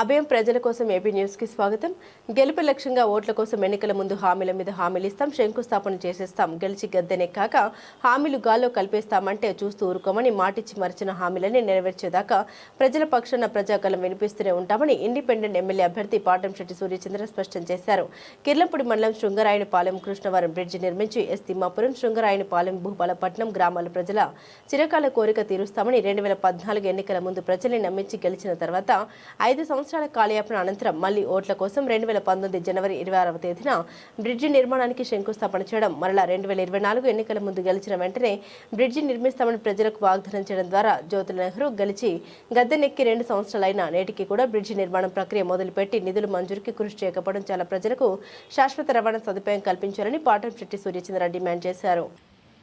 అభయం ప్రజల కోసం ఏపీ న్యూస్కి స్వాగతం. గెలుపు లక్ష్యంగా ఓట్ల కోసం ఎన్నికల ముందు హామీల మీద హామీలు ఇస్తాం. శంకుస్థాపన చేసేస్తాం. గెలిచి గద్దెనెక్కాక హామీలు గాల్లో కల్పేస్తామంటే చూస్తూ ఊరుకోమని మాటిచ్చి మరిచిన హామీలని నెరవేర్చేదాకా ప్రజల పక్షాన ప్రజాగలం వినిపిస్తూనే ఉంటామని ఇండిపెండెంట్ ఎమ్మెల్యే అభ్యర్థి పాటంశెట్టి సూర్యచంద్ర స్పష్టం చేశారు. కిర్లంపూడి మండలం శృంగరాయనపాలెం కృష్ణవరం బ్రిడ్జి నిర్మించి ఎస్ తిమ్మాపురం శృంగరాయనపాలెం భూపాలపట్నం గ్రామాల ప్రజల చిరకాల కోరిక తీరుస్తామని రెండు వేల పద్నాలుగు ఎన్నికల ముందు ప్రజల్ని నమ్మించి గెలిచిన తర్వాత ఐదు సంవత్సరాల కాలయాపన అనంతరం మళ్ళీ ఓట్ల కోసం రెండు వేల పంతొమ్మిది జనవరి ఇరవై ఆరవ తేదీన బ్రిడ్జి నిర్మాణానికి శంకుస్థాపన చేయడం మరలా రెండు వేల ఇరవై నాలుగు ఎన్నికల ముందు గెలిచిన వెంటనే బ్రిడ్జి నిర్మిస్తామని ప్రజలకు వాగ్దానం చేయడం ద్వారా జ్యోతుల నెహ్రూ గెలిచి గద్దెనెక్కి రెండు సంవత్సరాలైన నేటికి కూడా బ్రిడ్జి నిర్మాణం ప్రక్రియ మొదలుపెట్టి నిధులు మంజూరుకి కృషి చేయకపోవడం చాలా ప్రజలకు శాశ్వత రవాణా సదుపాయం కల్పించాలని పాటంశెట్టి సూర్యచంద్ర డిమాండ్ చేశారు.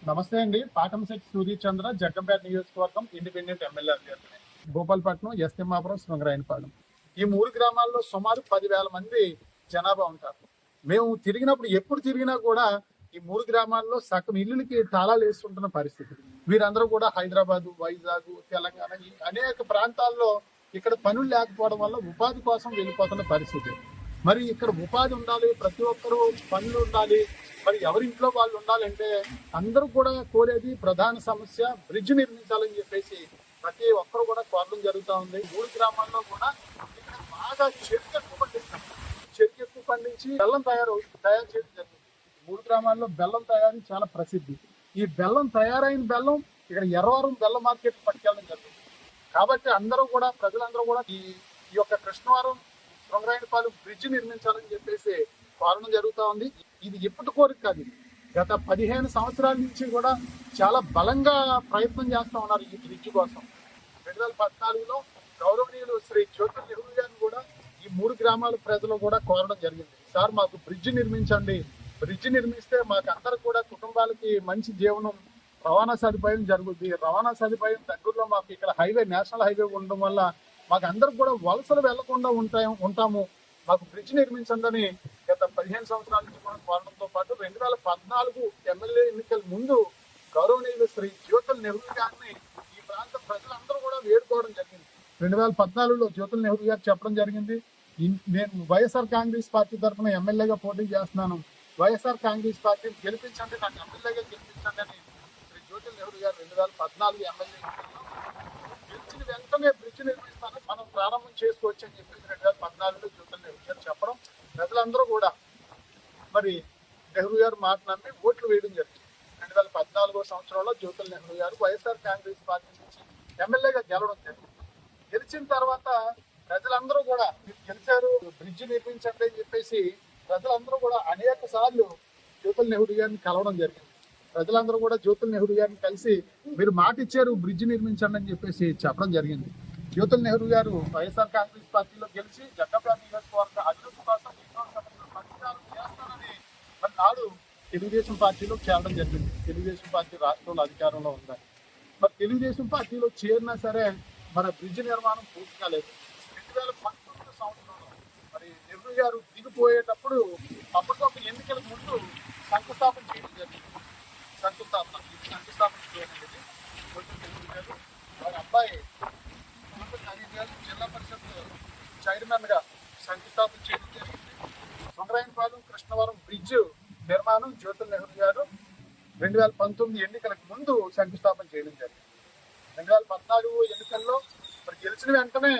నమస్తే అండి. పాటంశెట్టి సూర్యచంద్ర జగ్గంపేట నియోజకవర్గం ఇండిపెండెంట్ ఎమ్మెల్యే అభ్యర్థి భూపాలపట్నం ఎస్ తిమ్మాపురం శృంగరాయనపాలెం. ఈ మూడు గ్రామాల్లో సుమారు పదివేల మంది జనాభా ఉంటారు. మేము తిరిగినప్పుడు ఎప్పుడు తిరిగినా కూడా ఈ మూడు గ్రామాల్లో సగం ఇల్లులకి తాళాలు వేస్తుంటున్న పరిస్థితి. వీరందరూ కూడా హైదరాబాద్ వైజాగ్ తెలంగాణ ఈ అనేక ప్రాంతాల్లో ఇక్కడ పనులు లేకపోవడం వల్ల ఉపాధి కోసం వెళ్ళిపోతున్న పరిస్థితి. మరి ఇక్కడ ఉపాధి ఉండాలి ప్రతి ఒక్కరూ పనులు ఉండాలి మరి ఎవరింట్లో వాళ్ళు ఉండాలంటే అందరూ కూడా కోరేది ప్రధాన సమస్య బ్రిడ్జ్ నిర్మించాలని చెప్పేసి ప్రతి ఒక్కరు కూడా కోరడం జరుగుతూ ఉంది. మూడు గ్రామాల్లో కూడా బాగా చెరుకు ఎక్కువ పండిస్తాం చెరుకు ఎక్కువ పండించి బెల్లం తయారు తయారు చేయడం జరుగుతుంది మూడు గ్రామాల్లో బెల్లం తయారీ చాలా ప్రసిద్ధి. ఈ బెల్లం తయారైన బెల్లం ఇక్కడ ఎర్రవరం బెల్లం మార్కెట్ పట్టుకెళ్ళడం జరుగుతుంది కాబట్టి అందరూ కూడా ప్రజలందరూ కూడా ఈ ఈ యొక్క కృష్ణవరం శృంగరాయనపాలెం బ్రిడ్జ్ నిర్మించాలని చెప్పేసి కారణం జరుగుతూ ఉంది. ఇది ఇప్పటి కోరిక కాదు గత పదిహేను సంవత్సరాల నుంచి కూడా చాలా బలంగా ప్రయత్నం చేస్తూ ఉన్నారు ఈ బ్రిడ్జ్ కోసం. రెండు వేల పద్నాలుగులో గౌరవనీయులు శ్రీ జ్యోతి నెహ్రూ ఈ మూడు గ్రామాల ప్రజలు కూడా కోరడం జరిగింది. సార్ మాకు బ్రిడ్జ్ నిర్మించండి. బ్రిడ్జ్ నిర్మిస్తే మాకు అందరు కూడా కుటుంబాలకి మంచి జీవనం రవాణా సదుపాయం జరుగుద్ది. రవాణా సదుపాయం దగ్గరలో మాకు ఇక్కడ హైవే నేషనల్ హైవే ఉండడం వల్ల మాకు అందరు కూడా వలసలు వెళ్ళకుండా ఉంటాయి ఉంటాము. మాకు బ్రిడ్జ్ నిర్మించండి గత పదిహేను సంవత్సరాల నుంచి కూడా కోరడంతో పాటు రెండు వేల పద్నాలుగు ఎమ్మెల్యే ఎన్నికల ముందు గౌరవనీయులు శ్రీ జ్యోతుల నెహ్రూ గారిని ఈ ప్రాంత ప్రజలందరూ కూడా వేడుకోవడం జరిగింది. రెండు వేల పద్నాలుగులో జ్యోతుల నెహ్రూ గారు చెప్పడం జరిగింది. నేను వైఎస్ఆర్ కాంగ్రెస్ పార్టీ తరఫున ఎమ్మెల్యేగా పోటీ చేస్తున్నాను. వైఎస్ఆర్ కాంగ్రెస్ పార్టీని గెలిపించండి నాకు ఎమ్మెల్యేగా గెలిపించండి అని శ్రీ జ్యోతి నెహ్రూ గారు రెండు వేల పద్నాలుగు ఎమ్మెల్యే గెలిచిన వెంటనే బ్రిడ్జ్ నిర్మిస్తాను మనం ప్రారంభం చేసుకోవచ్చు అని చెప్పేసి రెండు వేల పద్నాలుగులో జ్యోతి నెహ్రూ గారు చెప్పడం ప్రజలందరూ కూడా మరి నెహ్రూ గారు మాట నమ్మి ఓట్లు వేయడం జరిగింది. రెండు వేల పద్నాలుగో సంవత్సరంలో జ్యోతుల నెహ్రూ గారు వైఎస్ఆర్ కాంగ్రెస్ పార్టీ నుంచి ఎమ్మెల్యేగా గెలవడం జరిగింది. గెలిచిన తర్వాత ప్రజలందరూ కూడా మీరు గెలిచారు బ్రిడ్జ్ నిర్మించండి అని చెప్పేసి ప్రజలందరూ కూడా అనేక సార్లు జ్యోతుల నెహ్రూ గారిని కలవడం జరిగింది. ప్రజలందరూ కూడా జ్యోతుల నెహ్రూ గారిని కలిసి మీరు మాట ఇచ్చారు బ్రిడ్జ్ నిర్మించండి అని చెప్పేసి చెప్పడం జరిగింది. జ్యోతుల నెహ్రూ గారు వైఎస్ఆర్ కాంగ్రెస్ పార్టీలో గెలిచి జగ్గపేట నియోజకవర్గ అభివృద్ధి కోసం చేస్తానని మరి నాడు తెలుగుదేశం పార్టీలో చేరడం జరిగింది. తెలుగుదేశం పార్టీ రాష్ట్రంలో అధికారంలో ఉందని. మరి తెలుగుదేశం పార్టీలో చేరినా సరే మన బ్రిడ్జ్ నిర్మాణం పూర్తి కాలేదు. రెండు వేల పంతొమ్మిది సంవత్సరంలో మరి నెహ్రూ గారు దిగిపోయేటప్పుడు అప్పటికప్పుడు ఎన్నికల ముందు శంకుస్థాపన చేయడం జరిగింది. శంకుస్థాపన శంకుస్థాపన చేయడం కొంచెం నెహ్రూ గారు వారి అబ్బాయి మొహమ్మద్ గారు జిల్లా పరిషత్ చైర్మన్గా శంకుస్థాపన చేయడం జరిగింది. సుందరాయనపాలెం కృష్ణవరం బ్రిడ్జ్ నిర్మాణం జ్యోతి నెహ్రూ గారు రెండు వేల పంతొమ్మిది ఎన్నికలకు ముందు శంకుస్థాపన చేయడం జరిగింది. రెండు వేల పద్నాలుగు ఎన్నికల్లో మరి గెలిచిన వెంటనే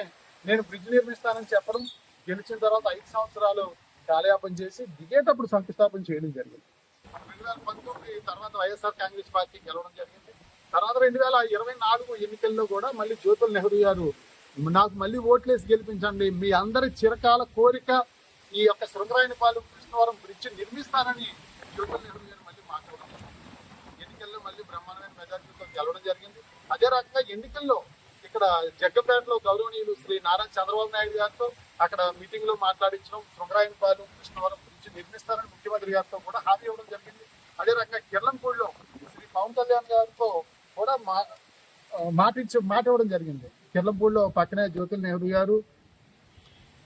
నేను బ్రిడ్జ్ నిర్మిస్తానని చెప్పడం గెలిచిన తర్వాత ఐదు సంవత్సరాలు కాలయాపన చేసి దిగేటప్పుడు శంకుస్థాపన చేయడం జరిగింది. రెండు వేల పంతొమ్మిది తర్వాత వైఎస్ఆర్ కాంగ్రెస్ పార్టీ గెలవడం జరిగింది. తర్వాత రెండు వేల ఇరవై నాలుగు ఎన్నికల్లో కూడా మళ్ళీ జ్యోతుల నెహ్రూ గారు నాకు మళ్ళీ ఓట్లేసి గెలిపించండి మీ అందరి చిరకాల కోరిక ఈ యొక్క శృంగరాయనపాలెం కృష్ణవరం బ్రిడ్జ్ నిర్మిస్తానని జ్యోతుల నెహ్రూ గారు మళ్ళీ మాట్లాడడం ఎన్నికల్లో మళ్ళీ బ్రహ్మాండమైన మెజార్టీతో గెలవడం జరిగింది. అదే రకంగా ఎన్నికల్లో ఇక్కడ జగ్గపేటలో గౌరవనీయులు శ్రీ నారా చంద్రబాబు నాయుడు గారితో అక్కడ మీటింగ్లో మాట్లాడించడం శృంగరాయనపాలెం కృష్ణవరం గురించి నిర్మిస్తారని ముఖ్యమంత్రి గారితో కూడా హామీ ఇవ్వడం జరిగింది. అదే రకంగా కిర్లంపూడిలో శ్రీ పవన్ కళ్యాణ్ గారితో కూడా మా మాట ఇచ్చి మాట ఇవ్వడం జరిగింది. కిర్లంపూడిలో పక్కనే జ్యోతుల నెహ్రూ గారు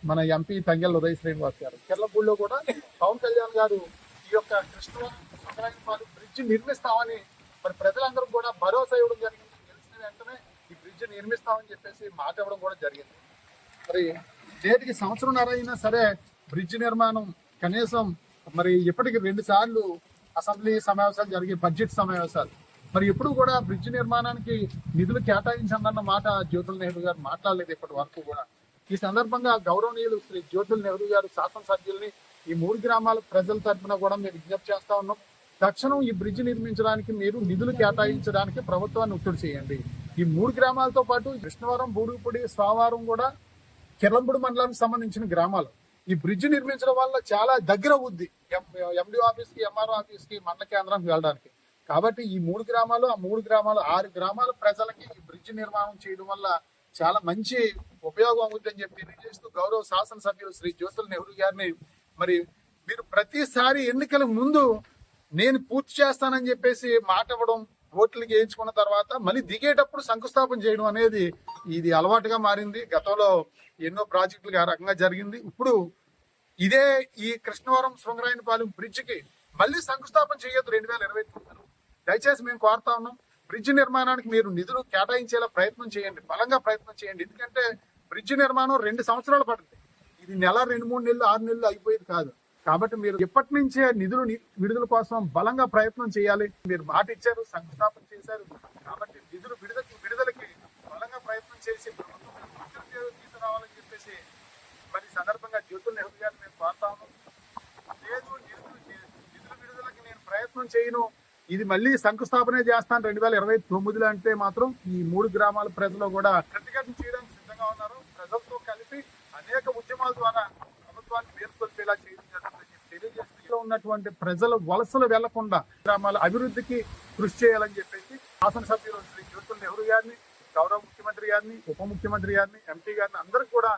మన ఎంపీ తంగెల్ ఉదయ్ శ్రీనివాస్ గారు. కిర్లంపూడిలో కూడా పవన్ కళ్యాణ్ గారు ఈ యొక్క కృష్ణవరం శృంగరాయనపాలెం బ్రిడ్జ్ నిర్మిస్తామని మరి ప్రజలందరూ కూడా భరోసా ఇవ్వడం జరిగింది. నుంచి నిర్మిస్తామని చెప్పేసి మాట ఇవ్వడం కూడా జరిగింది. మరి నేటికి సంవత్సరంన్నర అయినా సరే బ్రిడ్జ్ నిర్మాణం కనీసం మరి ఇప్పటికి రెండు సార్లు అసెంబ్లీ సమావేశాలు జరిగే బడ్జెట్ సమావేశాలు. మరి ఎప్పుడు కూడా బ్రిడ్జ్ నిర్మాణానికి నిధులు కేటాయించందన్న మాట జ్యోతుల నెహ్రూ గారు మాట్లాడలేదు ఇప్పటి వరకు కూడా. ఈ సందర్భంగా గౌరవనీయులు శ్రీ జ్యోతుల నెహ్రూ గారు శాసనసభ్యుల్ని ఈ మూడు గ్రామాల ప్రజల తరపున కూడా మేము విజ్ఞప్తి చేస్తా ఉన్నాం. తక్షణం ఈ బ్రిడ్జ్ నిర్మించడానికి మీరు నిధులు కేటాయించడానికి ప్రభుత్వాన్ని ఒత్తిడి చేయండి. ఈ మూడు గ్రామాలతో పాటు కృష్ణవరం బూడుగుపూడి స్వావారం కూడా కిర్లంపూడి మండలానికి సంబంధించిన గ్రామాలు. ఈ బ్రిడ్జ్ నిర్మించడం వల్ల చాలా దగ్గర అవుద్ది. ఎండి ఆఫీస్కి ఎంఆర్ఓ ఆఫీస్కి మండల కేంద్రానికి వెళ్ళడానికి. కాబట్టి ఈ మూడు గ్రామాలు ఆ మూడు గ్రామాలు ఆరు గ్రామాల ప్రజలకి ఈ బ్రిడ్జ్ నిర్మాణం చేయడం వల్ల చాలా మంచి ఉపయోగం అవుతుందని చెప్పి తెలియజేస్తూ గౌరవ శాసనసభ్యులు శ్రీ జ్యోతుల నెహ్రూ గారిని మరి మీరు ప్రతిసారి ఎన్నికల ముందు నేను పూర్తి చేస్తానని చెప్పేసి మాట ఇవ్వడం ఓట్లు వేయించుకున్న తర్వాత మళ్ళీ దిగేటప్పుడు శంకుస్థాపన చేయడం అనేది ఇది అలవాటుగా మారింది. గతంలో ఎన్నో ప్రాజెక్టులు ఆ రకంగా జరిగింది. ఇప్పుడు ఇదే ఈ కృష్ణవరం శృంగరాయనపాలెం బ్రిడ్జికి మళ్ళీ శంకుస్థాపన చేయొద్దు రెండు వేల ఇరవై తొమ్మిదిలో. దయచేసి మేము కోరుతా ఉన్నాం. బ్రిడ్జ్ నిర్మాణానికి మీరు నిధులు కేటాయించేలా ప్రయత్నం చేయండి. బలంగా ప్రయత్నం చేయండి. ఎందుకంటే బ్రిడ్జ్ నిర్మాణం రెండు సంవత్సరాలు పడుతుంది. ఇది నెల రెండు మూడు నెలలు ఆరు నెలలు అయిపోయేది కాదు. కాబట్టి మీరు ఎప్పటి నుంచే నిధులు ని- విడుదల కోసం బలంగా ప్రయత్నం చేయాలి. మీరు మాట ఇచ్చారు శంకుస్థాపన చేశారు. కాబట్టి నిధులు విడుదలకి విడుదలకి బలంగా ప్రయత్నం చేసి ప్రభుత్వం తీసుకురావాలని చెప్పేసి మరి సందర్భంగా జ్యోతుల నెహ్రూ గారిని నేను కోరుతాను లేదు నిధులు నిధుల విడుదలకి నేను ప్రయత్నం చేయను. ఇది మళ్ళీ శంకుస్థాపనే చేస్తాను రెండు వేల ఇరవై తొమ్మిదిలో అంటే మాత్రం ఈ మూడు గ్రామాల ప్రజలు కూడా ప్రతిఘటన చేయడానికి సిద్ధంగా ఉన్నారు. ప్రజలతో కలిపి అనేక ఉద్యమాల ద్వారా ప్రభుత్వాన్ని మేల్కొల్పేలా చేయడం జరుగుతుందని తెలియజేస్తూ ఉన్నటువంటి ప్రజలు వలసలు వెళ్ళకుండా గ్రామాల అభివృద్ధికి కృషి చేయాలని చెప్పేసి శాసనసభ్యులు శ్రీ జ్యోతుల్ నెహ్రూ గారిని గౌరవ ముఖ్యమంత్రి గారిని ఉప ముఖ్యమంత్రి గారిని ఎంపీ గారిని అందరూ కూడా